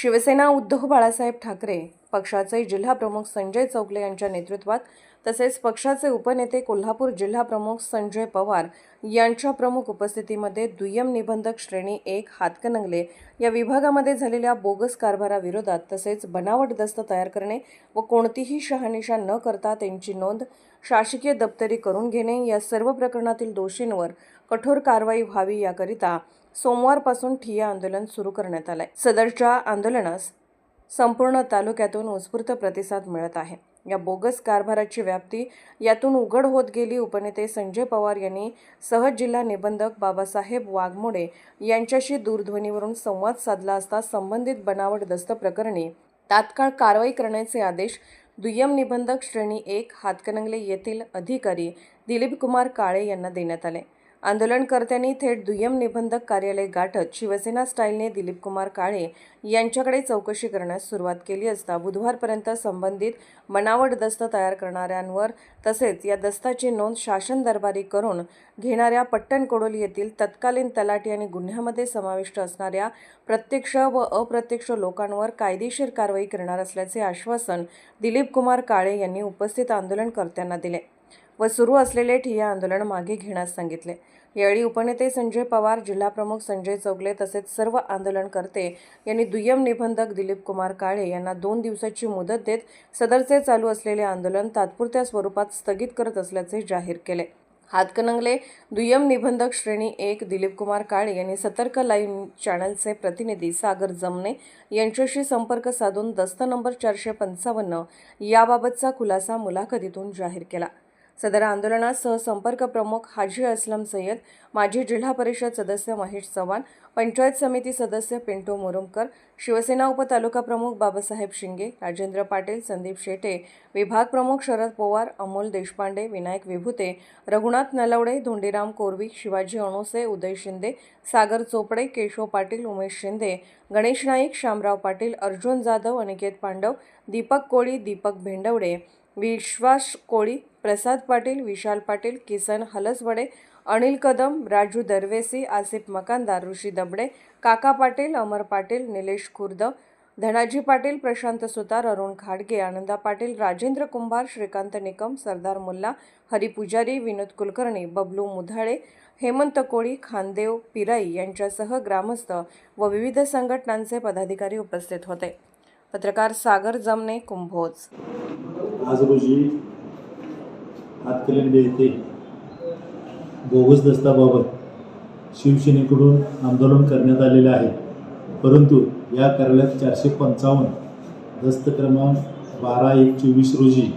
शिवसेना उद्धव बाळासाहेब ठाकरे पक्षाचे जिल्हाप्रमुख संजय चौगले यांच्या नेतृत्वात तसेच पक्षाचे उपनेते कोल्हापूर जिल्हाप्रमुख संजय पवार यांच्या प्रमुख उपस्थितीमध्ये दुय्यम निबंधक श्रेणी एक हातकणंगले या विभागामध्ये झालेल्या बोगस कारभाराविरोधात तसेच बनावट दस्त तयार करणे व कोणतीही शहानिशा न करता त्यांची नोंद शासकीय दप्तरी करून घेणे या सर्व प्रकरणातील दोषींवर कठोर कारवाई व्हावी याकरिता सोमवारपासून ठिय्या आंदोलन सुरू करण्यात आलं आहे सदरच्या आंदोलनास संपूर्ण तालुक्यातून उत्स्फूर्त प्रतिसाद मिळत आहे. या बोगस कारभाराची व्याप्ती यातून उघड होत गेली उपनेते संजय पवार यांनी सहज जिल्हा निबंधक बाबासाहेब वाघमोडे यांच्याशी दूरध्वनीवरून संवाद साधला असता संबंधित बनावट दस्त प्रकरणी तात्काळ कारवाई करण्याचे आदेश दुय्यम निबंधक श्रेणी एक हातकणंगले येथील अधिकारी दिलीप कुमार काळे यांना देण्यात आले. आंदोलनकर्त्यांनी थेट दुय्यम निबंधक कार्यालय गाठत शिवसेना स्टाईलने दिलीपकुमार काळे यांच्याकडे चौकशी करण्यास सुरुवात केली असता बुधवारपर्यंत संबंधित बनावट दस्त तयार करणाऱ्यांवर तसेच या दस्ताची नोंद शासन दरबारी करून घेणाऱ्या पट्टणकोडोल येथील तत्कालीन तलाठी आणि गुन्ह्यामध्ये समाविष्ट असणाऱ्या प्रत्यक्ष व अप्रत्यक्ष लोकांवर कायदेशीर कारवाई करणार असल्याचे आश्वासन दिलीपकुमार काळे यांनी उपस्थित आंदोलनकर्त्यांना दिले. व सुरू असलेले ठिय्या आंदोलन मागे घेण्यास सांगितले. यावेळी उपनेते संजय पवार जिल्हाप्रमुख संजय चौगले तसेच सर्व आंदोलनकर्ते यांनी दुय्यम निबंधक दिलीप कुमार काळे यांना दोन दिवसाची मुदत देत सदरचे चालू असलेले आंदोलन तात्पुरत्या स्वरूपात स्थगित करत असल्याचे जाहीर केले. हातकणंगले दुय्यम निबंधक श्रेणी एक दिलीप कुमार काळे यांनी सतर्क लाईव्ह चॅनलचे प्रतिनिधी सागर जमने यांच्याशी संपर्क साधून दस्त नंबर चारशे पंचावन्न याबाबतचा खुलासा मुलाखतीतून जाहीर केला. सदर आंदोलनात सहसंपर्क प्रमुख हाजी असलम सय्यद माजी जिल्हा परिषद सदस्य महेश चव्हाण पंचायत समिती सदस्य पिंटू मुरुमकर शिवसेना उपतालुका प्रमुख बाबासाहेब शिंगे राजेंद्र पाटील संदीप शेटे विभाग प्रमुख शरद पवार अमोल देशपांडे विनायक विभूते रघुनाथ नलवडे धोंडीराम कोरवी शिवाजी अणोसे उदय शिंदे सागर चोपडे केशव पाटील उमेश शिंदे गणेश नाईक शामराव पाटील अर्जुन जाधव अनिकेत पांडव दीपक कोळी दीपक भेंडवडे विश्वास कोळी प्रसाद पाटील विशाल पाटील किसन हलसवडे अनिल कदम राजू दरवेसी आसिफ मकानदार ऋषी दबडे काका पाटील अमर पाटील निलेश खुर्द धनाजी पाटील प्रशांत सुतार अरुण खाडगे आनंदा पाटील राजेंद्र कुंभार श्रीकांत निकम सरदार मुल्ला हरी पुजारी विनोद कुलकर्णी बबलू मुधाळे हेमंत कोळी खानदेव पिराई यांच्यासह ग्रामस्थ व विविध संघटनांचे पदाधिकारी उपस्थित होते. पत्रकार सागर जमने कुंभोज. आज रोजी हातकलिंडे येथे बोगस दस्ताबाबत शिवसेनेकडून आंदोलन करण्यात आलेले आहे. परंतु या कार्यालयात चारशे पंचावन्न दस्त क्रमांक बारा एक चोवीस रोजी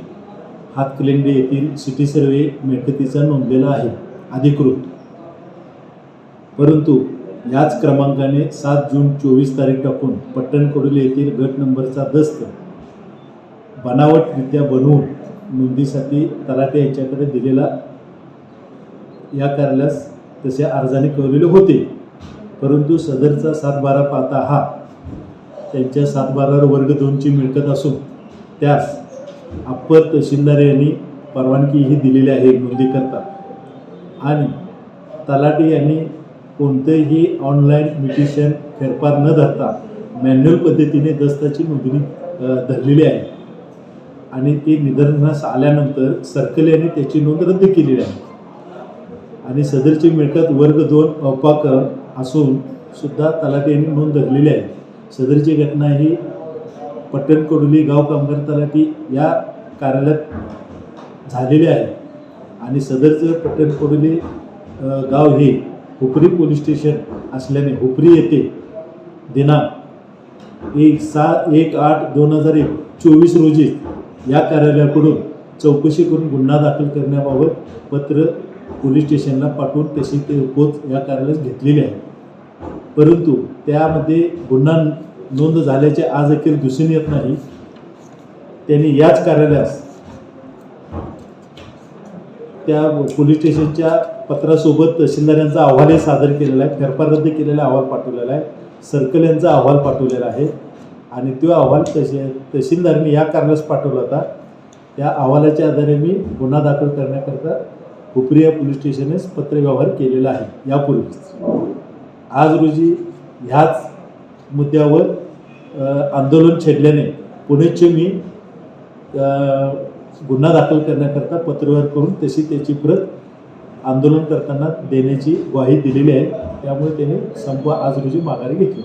हातकलिंडे येथील सिटी सर्वे मिळकतीचा नोंदलेला आहे. अधिकृत. परंतु याच क्रमांकाने सात जून चोवीस तारीख टाकून पट्टणकोडोली येथील गट नंबरचा दस्त बनावटरित्या बनवून नोंदीसाठी तलाटे यांच्याकडे दिलेला या कार्यालयास तसे अर्जाने कळवलेले होते. परंतु सदरचा सातबारा पाता हा त्यांच्या सातबारावर वर्ग दोनची मिळकत असून त्यास अप्पर तहसीलदार यांनी परवानगीही दिलेली आहे नोंदीकरता. आणि तलाटे यांनी कोणतेही ऑनलाईन म्युटिशन फेरफार न धरता मॅन्युअल पद्धतीने दस्ताची नोंदणी धरलेली आहे. आणि ती निदर्शनास आल्यानंतर सर्कल यांनी त्याची नोंद रद्द केलेली आहे. आणि सदरची मिळकत वर्ग दोन अपाक असून सुद्धा तलाठी यांनी नोंद धरलेली आहे. सदरची घटना ही पट्टण कोडोली गाव कामगार तलाठी या कार्यालयात झालेली आहे. आणि सदरचं पट्टण कोडोली गाव हे हुपरी पोलीस स्टेशन असल्याने हुपरी येथे दिनांक एक सहा एक आठ दोन हजार एक चोवीस रोजी या कार्यालयाकडून चौकशी करून गुन्हा दाखल करण्याबाबत पत्र पोलीस स्टेशनला पाठवून तशी ते पोच या कार्यालयात घेतलेली आहे. परंतु त्यामध्ये गुन्हा नोंद झाल्याचे आज अखेर दिसून येत नाही. त्यांनी याच कार्यालयास त्या पोलीस स्टेशनच्या पत्रासोबत तहसीलदार यांचा अहवालही सादर केलेला आहे. फेरफार रद्द केलेला अहवाल पाठवलेला आहे. सर्कल यांचा अहवाल पाठवलेला आहे. आणि तो अहवाल तहसील तहसीलदारने या कारणास पाठवला होता. त्या अहवालाच्या आधारे मी गुन्हा दाखल करण्याकरता हुपरी पोलीस स्टेशननेच पत्रव्यवहार केलेला आहे. यापूर्वीच. आज रोजी ह्याच मुद्द्यावर आंदोलन छेडल्याने पुणेचे मी गुन्हा दाखल करण्याकरता पत्रव्यवहार करून तशी त्याची प्रत आंदोलन करताना देण्याची ग्वाही दिलेली आहे. त्यामुळे त्याने संप आज रोजी माघारी घेतली.